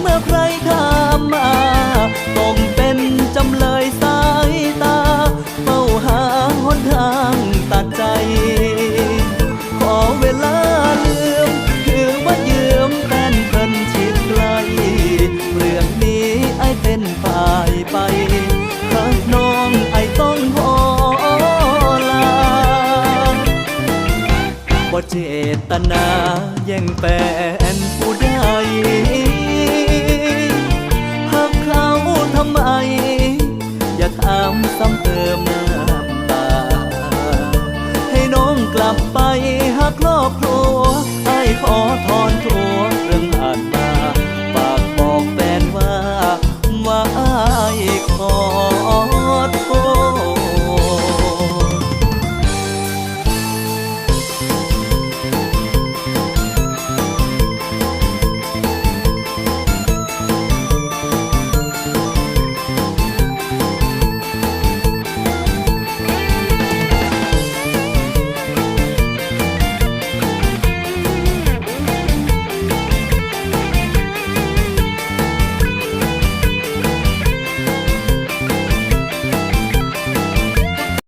เมื่อใครข้ามมาต้องเป็นจำเลยสายตาเฝ้าหาหนทางตัดใจ ขอเวลาลืมคือว่ายืมแฟนเพิ่นชิดไกล เรื่องนี้ไอเป็นฝ่ายไปครับน้องไอต้องขอลาบ่เจตนาแย่งแฟ ไม อย่าถามซ้ำเติมน้ำตา ให้น้องกลับไปหาครอบครัวไอ้ขอถอนทัว